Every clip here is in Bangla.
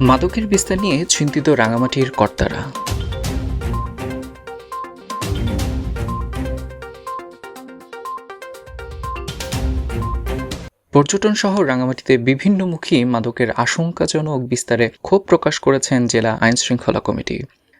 মাদকের বিস্তার নিয়ে চিন্তিত রাঙামাটির কর্তারা। পর্যটন শহর রাঙামাটিতে বিভিন্নমুখী মাদকের আশঙ্কাজনক বিস্তারে ক্ষোভ প্রকাশ করেছেন জেলা আইন শৃঙ্খলা কমিটি।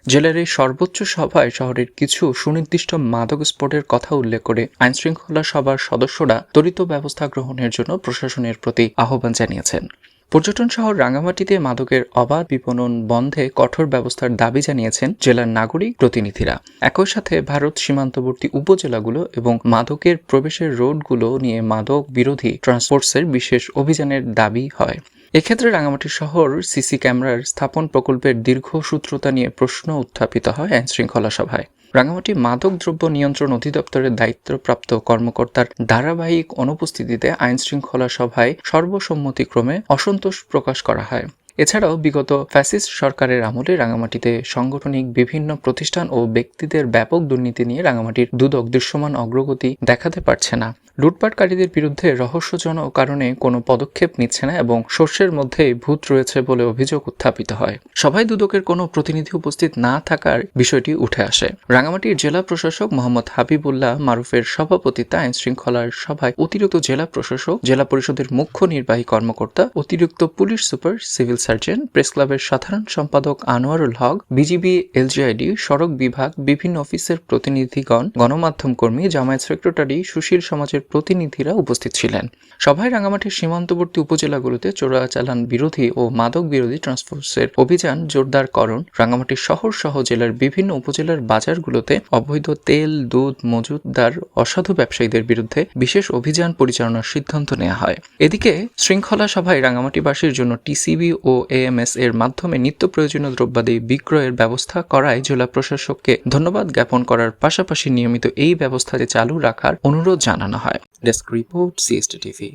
জেলার এই সর্বোচ্চ সভায় শহরের কিছু সুনির্দিষ্ট মাদক স্পটের কথা উল্লেখ করে আইন শৃঙ্খলা সভার সদস্যরা ত্বরিত ব্যবস্থা গ্রহণের জন্য প্রশাসনের প্রতি আহ্বান জানিয়েছেন। পর্যটন শহর রাঙামাটিতে মাদকের অবাধ বিপণন বন্ধে কঠোর ব্যবস্থার দাবি জানিয়েছেন জেলার নাগরিক প্রতিনিধিরা। একই সাথে ভারত সীমান্তবর্তী উপজেলাগুলো এবং মাদকের প্রবেশের রোডগুলো নিয়ে মাদক বিরোধী ট্রান্সপোর্টসের বিশেষ অভিযানের দাবি হয়। এক্ষেত্রে রাঙামাটি শহর সিসি ক্যামেরার স্থাপন প্রকল্পের দীর্ঘসূত্রতা নিয়ে প্রশ্ন উত্থাপিত হয় আইন শৃঙ্খলা সভায়। রাঙামাটি মাদক দ্রব্য নিয়ন্ত্রণ অধিদপ্তরের দায়িত্বপ্রাপ্ত কর্মকর্তার ধারাবাহিক অনুপস্থিতিতে আইন শৃঙ্খলা সভায় সর্বসম্মতিক্রমে অসন্তোষ প্রকাশ করা হয়। এছাড়াও বিগত ফ্যাসিস্ট সরকারের আমলে রাঙামাটিতে সাংগঠনিক বিভিন্ন প্রতিষ্ঠান ও ব্যক্তিদের ব্যাপক দুর্নীতি নিয়ে রাঙামাটির দুদক দৃশ্যমান অগ্রগতি দেখাতে পারছে না। লুটপাটকারীদের বিরুদ্ধে রহস্যজনক কারণে কোনো পদক্ষেপ নিচ্ছে না এবং শস্যের মধ্যে ভূত রয়েছে বলে অভিযোগ উত্থাপিত হয়। সভায় দুদকের কোনো প্রতিনিধি উপস্থিত না থাকার বিষয়টি উঠে আসে। রাঙামাটির জেলা প্রশাসক মোহাম্মদ হাবিবুল্লাহ মারুফের সভাপতিত্বে আইন শৃঙ্খলার সভায় অতিরিক্ত জেলা প্রশাসক, জেলা পরিষদের মুখ্য নির্বাহী কর্মকর্তা, অতিরিক্ত police super, civil surgeon press ক্লাবের সাধারণ সম্পাদক আনোয়ারুল হক, বিজিবি, এলজিআইডি, সড়ক বিভাগ, বিভিন্ন অফিসের প্রতিনিধিগণ, গণমাধ্যম কর্মী, জামায়াত সেক্রেটারি, সুশীল সমাজের প্রতিনিধিরা উপস্থিত ছিলেন। সভায় রাঙামাটির সীমান্তবর্তী উপজেলাগুলোতে চোরাচালান বিরোধী ও মাদক বিরোধী ট্রান্সফোর্সের অভিযান জোরদারকরণ রাঙামাটি শহর সহ জেলার বিভিন্ন উপজেলার বাজারগুলোতে অবৈধ তেল, দুধ, মজুতদার, অসাধু ব্যবসায়ীদের বিরুদ্ধে বিশেষ অভিযান পরিচালনার সিদ্ধান্ত নেওয়া হয়। এদিকে শৃঙ্খলা সভায় রাঙামাটিবাসীর জন্য টিসিবি এএমএস এর মাধ্যমে নিত্য প্রয়োজনীয় দ্রব্যাদি বিক্রয়ের ব্যবস্থা করায় জেলা প্রশাসককে ধন্যবাদ জ্ঞাপন করার পাশাপাশি নিয়মিত এই ব্যবস্থাটি চালু রাখার অনুরোধ জানানো হয়। Desk report CST TV